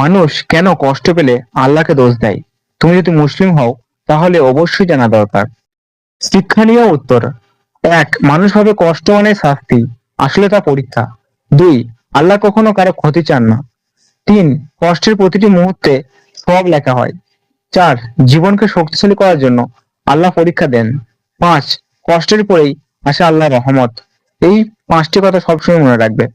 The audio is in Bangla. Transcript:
মানুষ কেন কষ্ট পেলে আল্লাহকে দোষ দেয়? তুমি যদি মুসলিম হও, তাহলে অবশ্যই জানা দরকার। শিক্ষণীয় উত্তর। এক, মানুষ ভাবে কষ্ট মানে শাস্তি, আসলে তা পরীক্ষা। দুই, আল্লাহ কখনো কারও ক্ষতি চান না। তিন, কষ্টের প্রতিটি মুহূর্তে সব লেখা হয়। চার, জীবনকে শক্তিশালী করার জন্য আল্লাহ পরীক্ষা দেন। পাঁচ, কষ্টের পরেই আসে আল্লাহ রহমত। এই পাঁচটি কথা সবসময় মনে রাখবে।